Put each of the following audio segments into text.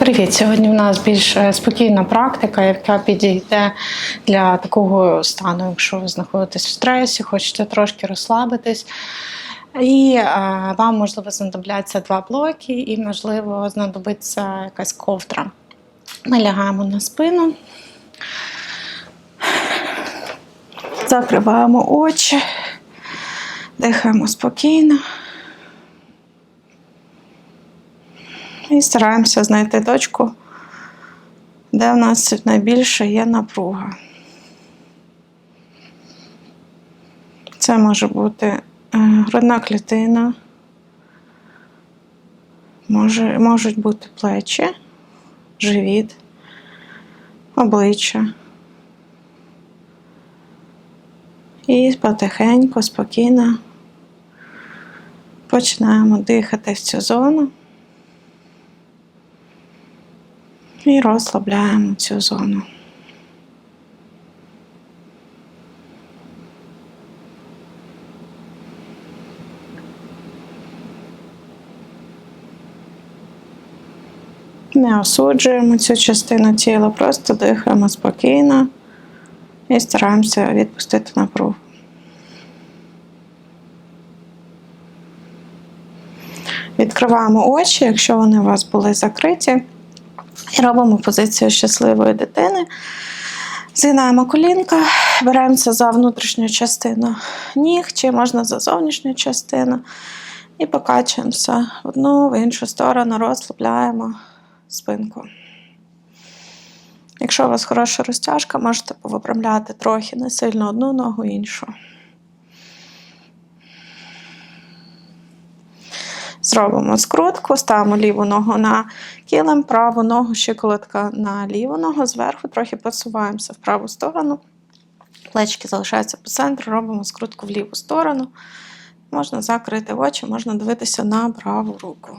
Привіт! Сьогодні в нас більш е, спокійна практика, яка підійде для такого стану, якщо ви знаходитесь в стресі, хочете трошки розслабитись. І е, вам, можливо, знадобляться два блоки, і, можливо, знадобиться якась ковдра. Ми лягаємо на спину, закриваємо очі, дихаємо спокійно. І стараємося знайти точку, де в нас найбільше є напруга. Це може бути е, грудна клітина, може, можуть бути плечі, живіт, обличчя. І потихеньку, спокійно починаємо дихати в цю зону. І розслабляємо цю зону. Не осуджуємо цю частину тіла, просто дихаємо спокійно і стараємося відпустити напругу. Відкриваємо очі, якщо вони у вас були закриті. І робимо позицію щасливої дитини. Згинаємо колінка, беремося за внутрішню частину ніг, чи можна за зовнішню частину. І покачуємося в одну, в іншу сторону, розслабляємо спинку. Якщо у вас хороша розтяжка, можете повиправляти трохи не сильно одну ногу іншу. Зробимо скрутку, ставимо ліву ногу на кілем, праву ногу, щиколотка на ліву ногу, зверху трохи посуваємося в праву сторону. Плечки залишаються по центру, робимо скрутку в ліву сторону. Можна закрити очі, можна дивитися на праву руку.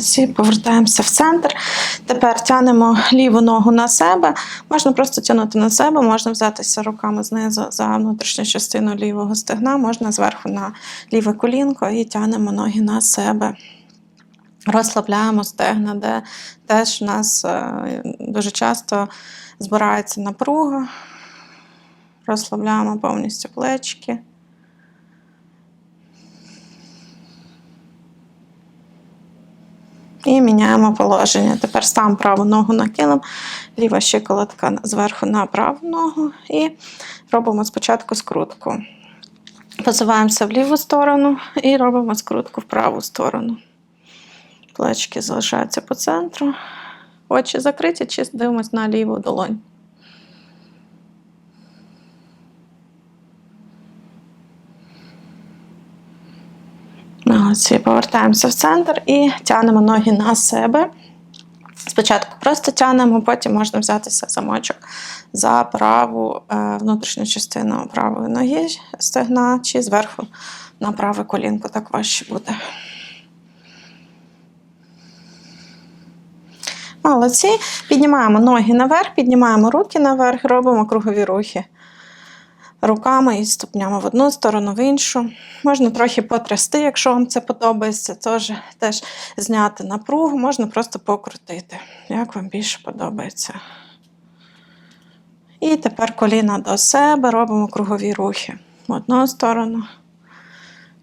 Молодці, повертаємося в центр. Тепер тянемо ліву ногу на себе. Можна просто тягнути на себе, можна взятися руками знизу за внутрішню частину лівого стегна, можна зверху на ліве колінко і тянемо ноги на себе. Розслабляємо стегна, де теж у нас е, дуже часто збирається напруга. Розслабляємо повністю плечки. І міняємо положення. Тепер ставимо праву ногу на килим, ліва щиколотка зверху на праву ногу і робимо спочатку скрутку. Позиваємося в ліву сторону і робимо скрутку в праву сторону. Плечки залишаються по центру. Очі закриті, чи дивимось на ліву долонь. Молодці, повертаємося в центр і тягнемо ноги на себе. Спочатку просто тягнемо, потім можна взятися замочок за праву е, внутрішню частину правої ноги стегна чи зверху на праве колінко, так важче буде. Молодці. Піднімаємо ноги наверх, піднімаємо руки наверх, робимо кругові рухи руками і ступнями в одну сторону, в іншу. Можна трохи потрясти, якщо вам це подобається, теж, теж зняти напругу, можна просто покрутити, як вам більше подобається. І тепер коліна до себе, робимо кругові рухи в одну сторону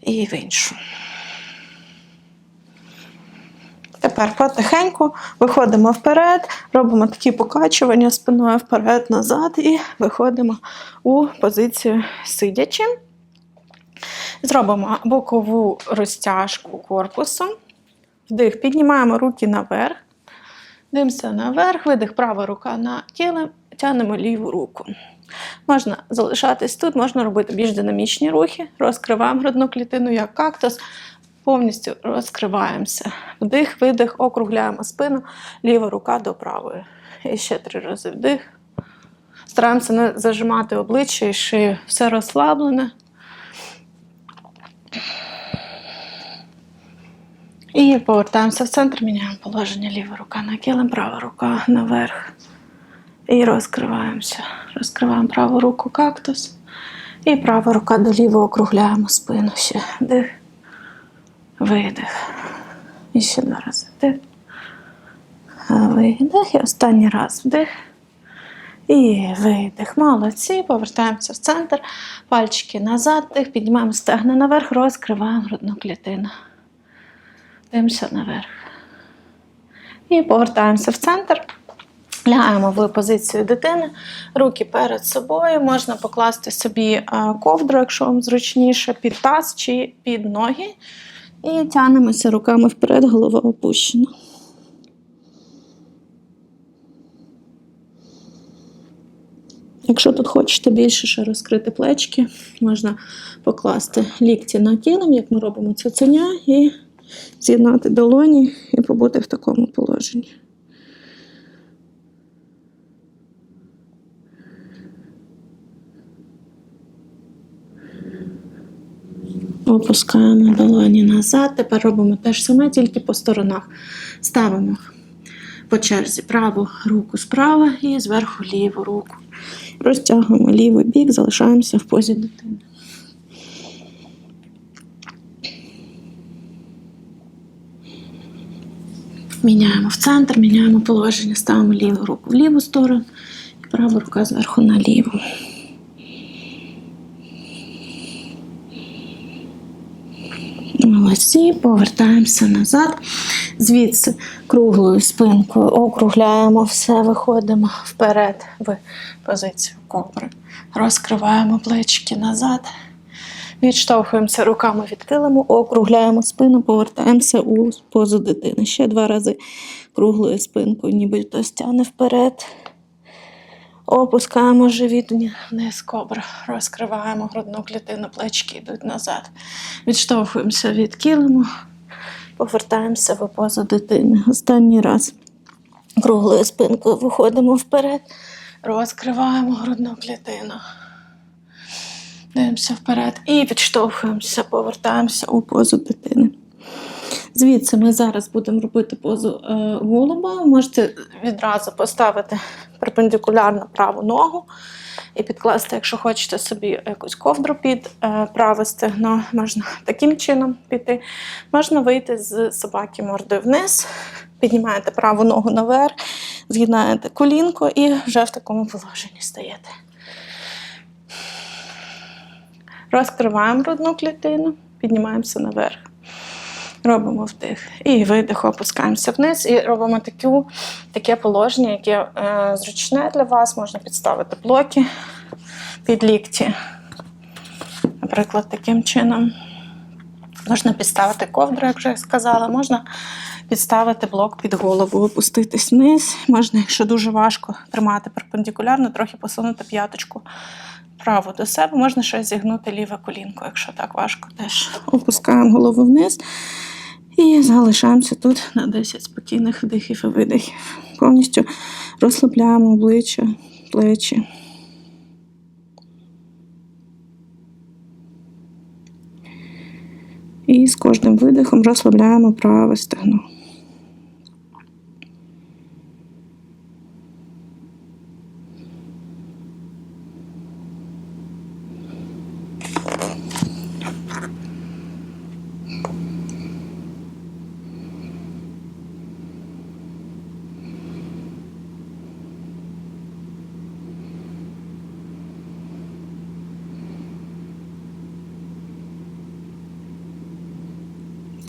і в іншу. Тепер потихеньку виходимо вперед, робимо такі покачування спиною вперед-назад і виходимо у позицію сидячи. Зробимо бокову розтяжку корпусу. Вдих, піднімаємо руки наверх. Дивимося наверх, видих, права рука на килим, тягнемо ліву руку. Можна залишатись тут, можна робити більш динамічні рухи, розкриваємо грудну клітину як кактус, повністю розкриваємося. Вдих, видих, округляємо спину, ліва рука до правої. І ще три рази вдих. Стараємося не зажимати обличчя і шию. Все розслаблене. І повертаємося в центр, міняємо положення ліва рука на килим, права рука наверх. І розкриваємося. Розкриваємо праву руку кактус. І права рука до лівого округляємо спину. Ще вдих, видих. І ще два рази. Вдих. Видих. І останній раз вдих. І видих. Молодці. Повертаємося в центр. Пальчики назад. Вдих. Піднімаємо стегна наверх, розкриваємо грудну клітину. Дивимося наверх. І повертаємося в центр. Лягаємо в позицію дитини, руки перед собою. Можна покласти собі е, ковдру, якщо вам зручніше, під таз чи під ноги. І тянемося руками вперед, голова опущена. Якщо тут хочете більше ще розкрити плечки, можна покласти лікті на килим, як ми робимо цуценя, і з'єднати долоні і побути в такому положенні. Опускаємо долоні назад. Тепер робимо те ж саме, тільки по сторонах. Ставимо по черзі праву руку справа і зверху ліву руку. Розтягуємо лівий бік, залишаємося в позі дитини. Міняємо в центр, міняємо положення, ставимо ліву руку в ліву сторону, і права рука зверху на ліву. Молодці, повертаємося назад. Звідси круглою спинкою округляємо все, виходимо вперед в позицію кобри. Розкриваємо плечики назад. Відштовхуємося руками від килиму, округляємо спину, повертаємося у позу дитини. Ще два рази круглою спинкою, ніби хтось тягне вперед. Опускаємо живіт вниз кобра, розкриваємо грудну клітину, плечки йдуть назад. Відштовхуємося від килиму, повертаємося в позу дитини. Останній раз круглою спинкою виходимо вперед, розкриваємо грудну клітину. Дивимося вперед і відштовхуємося, повертаємося у позу дитини. Звідси ми зараз будемо робити позу е, голуба. Можете відразу поставити перпендикулярно праву ногу і підкласти, якщо хочете собі якусь ковдру під е, праве стегно, можна таким чином піти. Можна вийти з собаки мордою вниз, піднімаєте праву ногу наверх, згинаєте колінко і вже в такому положенні стаєте. Розкриваємо грудну клітину, піднімаємося наверх. Робимо вдих і видих, опускаємося вниз і робимо таку, таке положення, яке е, зручне для вас. Можна підставити блоки під лікті. Наприклад, таким чином. Можна підставити ковдру, як вже я сказала, можна підставити блок під голову, опуститись вниз. Можна, якщо дуже важко тримати перпендикулярно, трохи посунути п'яточку праву до себе. Можна ще зігнути ліве колінко, якщо так важко теж. Опускаємо голову вниз і залишаємося тут на 10 спокійних вдихів і видихів. Повністю розслабляємо обличчя, плечі. І з кожним видихом розслабляємо праве стегно.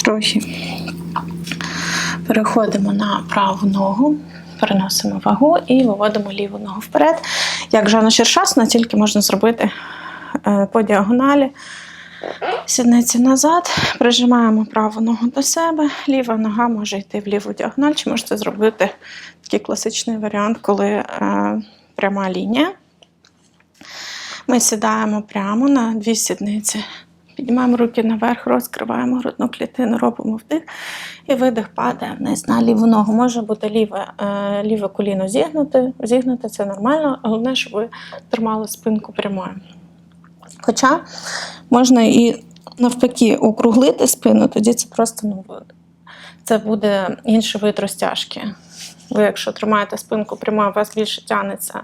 Трохи переходимо на праву ногу, переносимо вагу і виводимо ліву ногу вперед. Як Жана Шершасна, тільки можна зробити е, по діагоналі. Сідниці назад, прижимаємо праву ногу до себе, ліва нога може йти в ліву діагональ, чи можете зробити такий класичний варіант, коли е, пряма лінія. Ми сідаємо прямо на дві сідниці. Піднімаємо руки наверх, розкриваємо грудну клітину, робимо вдих і видих падає вниз на ліву ногу. Може бути ліве, е, ліве коліно зігнути, зігнути це нормально, головне, щоб ви тримали спинку прямою. Хоча можна і навпаки округлити спину, тоді це просто ну, це буде інший вид розтяжки. Ви, якщо тримаєте спинку прямо, у вас більше тягнеться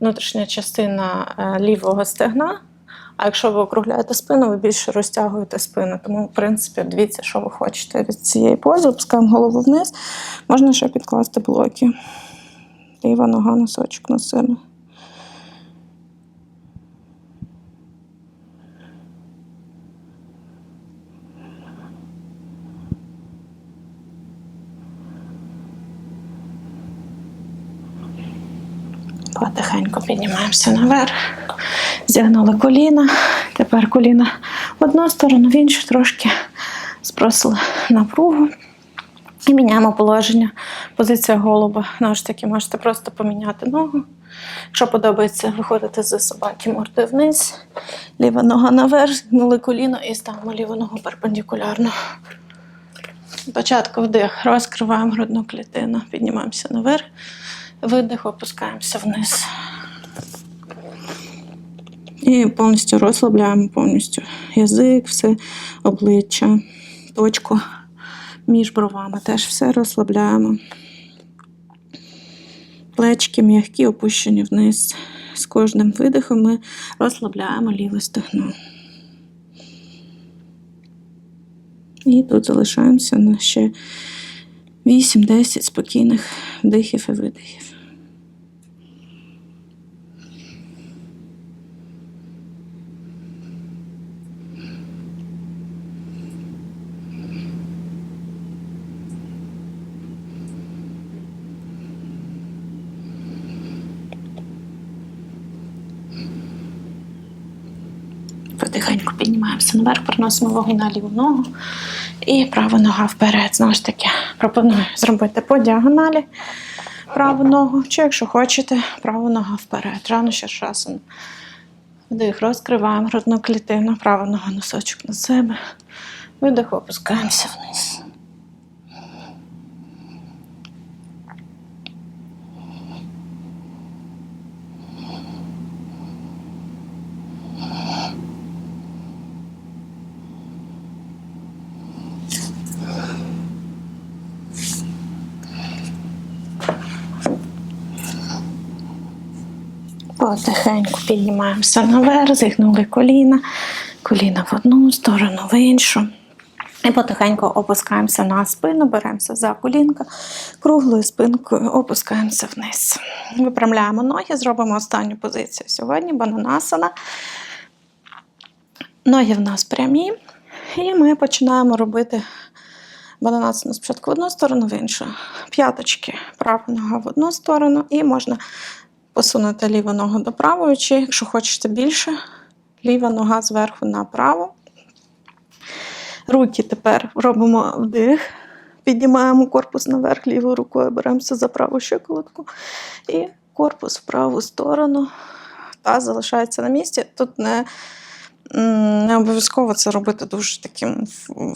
внутрішня частина е, лівого стегна, А якщо ви округляєте спину, ви більше розтягуєте спину. Тому, в принципі, дивіться, що ви хочете від цієї пози. Опускаємо голову вниз. Можна ще підкласти блоки. Ліва нога, носочок на себе. Потихеньку піднімаємося наверх. Зігнули коліна. Тепер коліна в одну сторону, в іншу трошки спросили напругу. І міняємо положення. Позиція голуба. Знову ж таки, можете просто поміняти ногу. Якщо подобається, виходите з собаки мордою вниз, ліва нога наверх, зігнули коліно і ставимо ліву ногу перпендикулярно. Спочатку вдих, розкриваємо грудну клітину, піднімаємося наверх, видих, опускаємося вниз. І повністю розслабляємо повністю язик, все обличчя, точку між бровами. Теж все розслабляємо. Плечки м'які, опущені вниз. З кожним видихом ми розслабляємо ліве стегно. І тут залишаємося на ще 8-10 спокійних вдихів і видихів. Потихеньку піднімаємося наверх, приносимо вагу на ліву ногу і права нога вперед. Знову ж таки, пропоную зробити по діагоналі праву ногу, чи якщо хочете, праву нога вперед. Рано ще шасом. Вдих, розкриваємо грудну клітину, права нога носочок на себе. Видих, опускаємося вниз. Потихеньку піднімаємося наверх, зігнули коліна, коліна в одну сторону, в іншу. І потихеньку опускаємося на спину, беремося за колінка, круглою спинкою опускаємося вниз. Випрямляємо ноги, зробимо останню позицію сьогодні, бананасана. Ноги в нас прямі. І ми починаємо робити бананасану спочатку в одну сторону, в іншу. П'яточки, права нога в одну сторону, і можна посунути ліву ногу до правої, чи, якщо хочете більше, ліва нога зверху направо. Руки тепер робимо вдих, піднімаємо корпус наверх, лівою рукою беремося за праву щиколотку і корпус в праву сторону. Та залишається на місці. Тут не, не обов'язково це робити дуже таким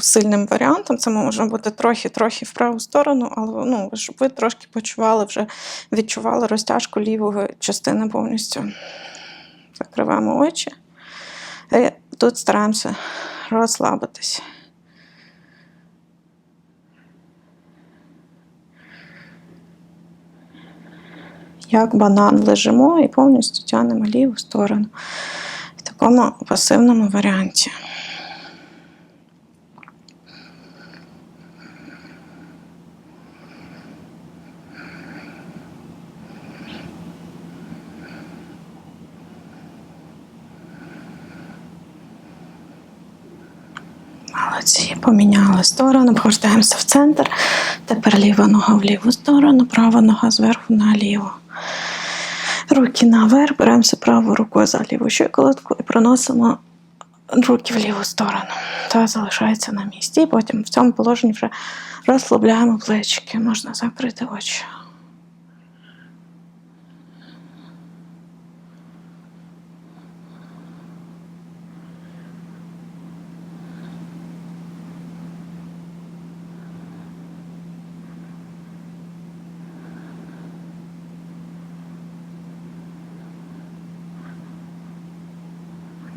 сильним варіантом. Це може бути трохи-трохи в праву сторону, але ну, щоб ви трошки почували, вже відчували розтяжку лівої частини повністю. Закриваємо очі. І тут стараємося розслабитись. Як банан лежимо і повністю тягнемо ліву сторону такому пасивному варіанті. Молодці, поміняли сторону, повертаємося в центр. Тепер ліва нога в ліву сторону, права нога зверху на ліву. Руки наверх, беремося правою рукою за ліву щиколотку і проносимо руки в ліву сторону. Та залишається на місці. І потім в цьому положенні вже розслабляємо плечики. Можна закрити очі.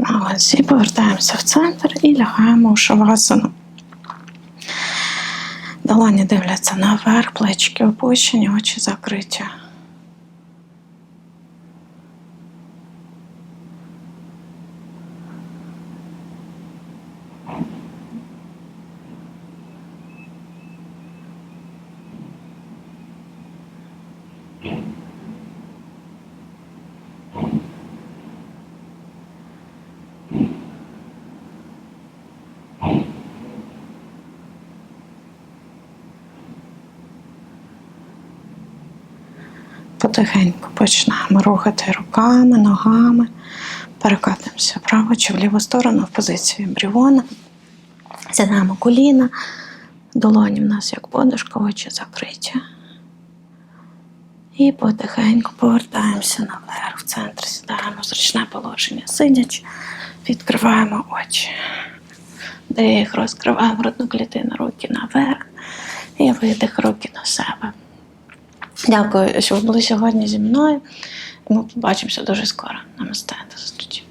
Молодці, повертаємося в центр і лягаємо у шавасану. Долоні дивляться наверх, плечки опущені, очі закриті. Потихеньку почнемо рухати руками, ногами. Перекатимося вправо чи в ліву сторону в позицію ембріона. Зігнемо коліна. Долоні в нас як подушка, очі закриті. І потихеньку повертаємося наверх. В центр сідаємо в зручне положення сидячи. Відкриваємо очі. Дих, розкриваємо грудну клітину, руки наверх. І видих руки на себе. Дякую, що ви були сьогодні зі мною. Ми побачимося дуже скоро. Намасте, до зустрічі.